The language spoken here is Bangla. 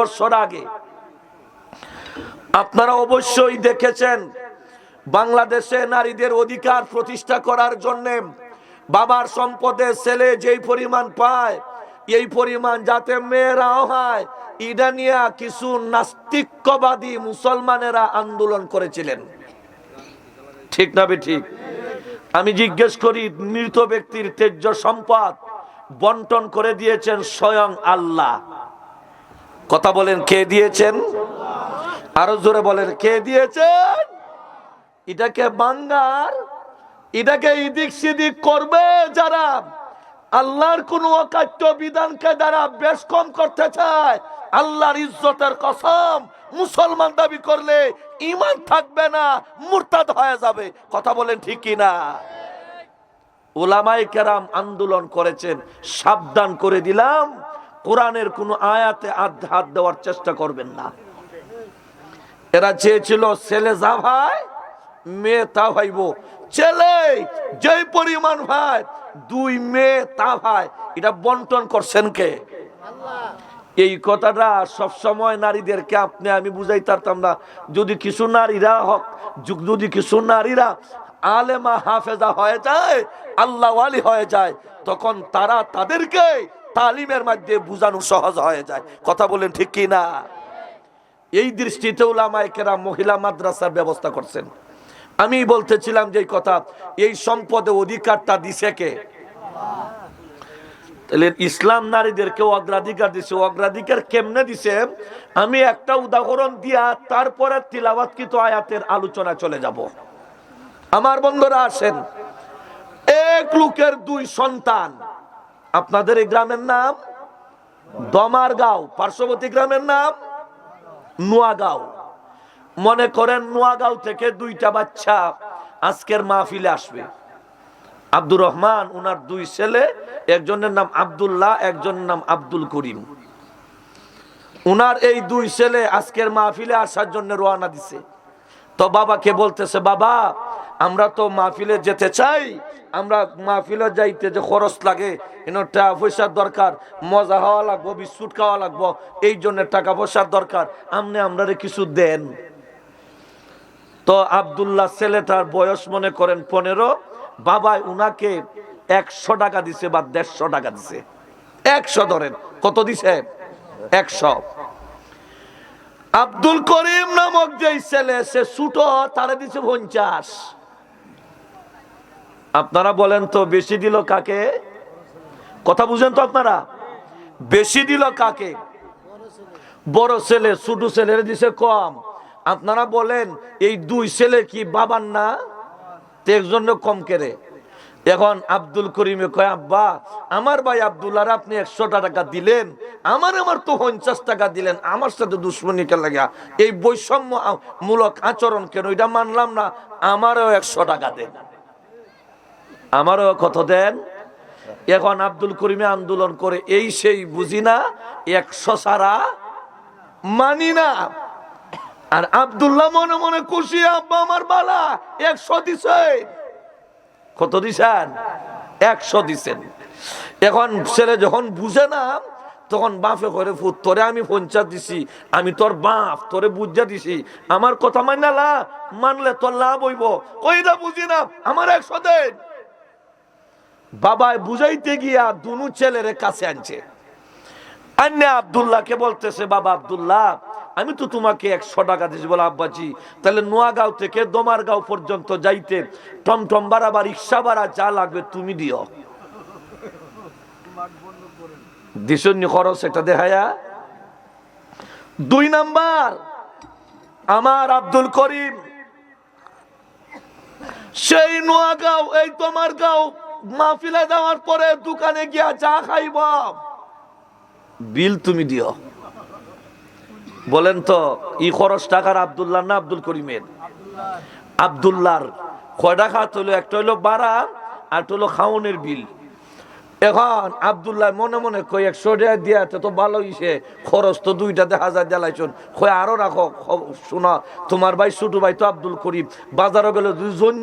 বছর আগে। আপনারা অবশ্যই দেখেছেন, বাংলাদেশে নারীদের অধিকার প্রতিষ্ঠা করার জন্য বাবার সম্পদে ছেলে যেই পরিমাণ পায়, এই পরিমাণ যাতে মেয়েরাও হয়, ইডা নিয়ে কিছু নাস্তিক্যবাদী মুসলমানেরা আন্দোলন করেছিলেন। ঠিক না ঠিক? আমি জিজ্ঞেস করি, মৃত ব্যক্তির তেজ্য সম্পদ বন্টন করে দিয়েছেন স্বয়ং আল্লাহ। কথা বলেন, কে দিয়েছেন? আরও জোরে বলেন, কে দিয়েছেন? এটাকে বাঙ্গার, এটাকে ইদিক সিদিক করবে যারা আল্লাহর কোন অকাট্য বিধানকে দ্বারা বেশ কম করতে চায়, আল্লাহর ইজ্জতের কসম, মুসলমান দাবি করলে ইমান থাকবে না, মুরতাদ হয়ে যাবে। কথা বলেন ঠিক কি না? ওলামাই কেরাম আন্দোলন করেছেন, সাবধান করে দিলাম। কোরআনের কোন আয়াতে হাত দেওয়ার চেষ্টা করবেন না। এরা চেয়েছিল, ছেলে যা ভাই, মেয়ে তা ভাইব। ছেলে, যেই পরিমাণ ভাই, দুই মেয়ে তা ভাই। এটা বন্টন করছেন কে? এই কথাটা সব সময় নারীদেরকে আপনি, আমি বুঝাই পারতাম না। যদি কিছু নারীরা হক যদি কিছু নারীরা আলেমা হাফেজা হয়ে যায় আল্লাহ আলী হয়ে যায়, তখন তারা তাদেরকে তালিমের মধ্যে বুঝানো সহজ হয়ে যায়। কথা বলেন ঠিক কি না? এই দৃষ্টিতে ওলামায় কেরা মহিলা মাদ্রাসার ব্যবস্থা করছেন। আমি বলতেছিলাম যে কথা, এই সম্পদে অধিকারটা দিছে কে? তাহলে ইসলাম নারীদেরকে অগ্রাধিকার দিছে। অগ্রাধিকার কেমনে দিছে? আমি একটা উদাহরণ দিয়া তারপরে তিলাবাতকৃত আয়াতের আলোচনা চলে যাব। আমার বন্ধুরা আসেন। এক লোকের দুই সন্তান। আপনাদের এই গ্রামের নাম দমারগাঁও, পার্শ্ববর্তী গ্রামের নাম নোয়াগাঁও। মনে করেন নোয়াগাঁও থেকে দুইটা বাচ্চা আজকের মাহফিলে আসবে। আব্দুর রহমান ওনার দুই ছেলে, একজনের নাম আব্দুল্লাহ, একজনের নাম আব্দুল করিম। উনার এই দুই ছেলে আজকের মাহফিলে আসার জন্য রওনা দিছে। তো বাবাকে বলতেছে, বাবা আমরা তো মাহফিলে যেতে চাই, আমরা মাহফিলে যাইতে যে খরচ লাগে, এনে টাকা পয়সার দরকার, মজা হওয়া লাগবো, বিস্কুট খাওয়া লাগবো, এই জন্য টাকা পয়সার দরকার, আমনে আমরা কিছু দেন। তো আবদুল্লাহ ছেলেটার বয়স মনে করেন পনেরো, বাবাই উনাকে একশো টাকা দিছে বা দেড়শো টাকা দিছে। একশো ধরেন, কত দিছে? একশো। আব্দুল করিম নামক যে ছেলে, সে ছুটো, তারে দিছে পঞ্চাশ। আপনারা বলেন তো, বেশি দিল কাকে? কথা বুঝেন তো আপনারা। বেশি দিল কাকে? বড় ছেলে, ছোট ছেলের দিছে কম। আপনারা বলেন, এই দুই ছেলে কি বাবার না? তো একজন্য কম কেড়ে এখন আব্দুল করিমে কয়, আব্বা, আমার ভাই আব্দুল্লাহ আপনি একশো টাকা দিলেন। আমার আমার তো পঞ্চাশ টাকা দিলেন। আমার সাথে দুশ্মনী কে লাগা এই বৈষম্য মূলক আচরণ কেন? এটা মানলাম না। আমারও একশো টাকা দেন। আমারও কত দেন? এখন আব্দুল করিমে আন্দোলন করে এই সেই বুঝি না একশো সারা মানি না। আর আব্দুল্লাহ মনে মনে খুশি, আব্বা আমার বালা, একশো দিছে। কত দিছেন? একশো দিছেন। এখন ছেলে যখন বুঝে না, তখন বাপে করে ফুট তোরে আমি পঞ্চাশ দিছি, আমি তোর বাপ, তোরে বুঝা দিছি। আমার কথা মানালা মানলে তোর লাভ হইব। কইরা বুঝি না, আমার একশো দেন। বাবায় বুঝাইতে গিয়া দুনু ছেলের কাছে আনছে। আন্যা আবদুল্লাহকে বলতেছে, বাবা আবদুল্লাহ, আমি তো তোমাকে একশো টাকা দিয়েছি বলে, আব্বাজি, তাহলে নোয়াগাঁও থেকে দোমারগাঁও পর্যন্ত যাইতে টমটম ভাড়া বা রিক্সা ভাড়া যা লাগবে তুমি দিও। দিশন্যি খরচ এটা দেখায়া? দুই নাম্বার, আমার আব্দুল করিম, সেই নোয়াগাঁও, এই তোমার গাঁও মাহফিলে দেওয়ার পরে দোকানে গিয়া চা খাইব। বিল তুমি দিও। বলেন তো, ই খরচ টাকার আবদুল্লাহ না আব্দুল করিমের? আবদুল্লাহর কয় টাকা হইল? একটা হইল বাড়া আর একটা হইল খাওনের বিল। এখন আবদুল্লাহ মনে মনে কই একশো টাকা দিয়া তো ভালো হইছে। খরচ তো দুইটা দেখা যায় জ্বালাইছুন কই আরও রাখো শোনা, তোমার ভাই, ছোট ভাই তো আব্দুল করিম। বাজারও গেলে দুজন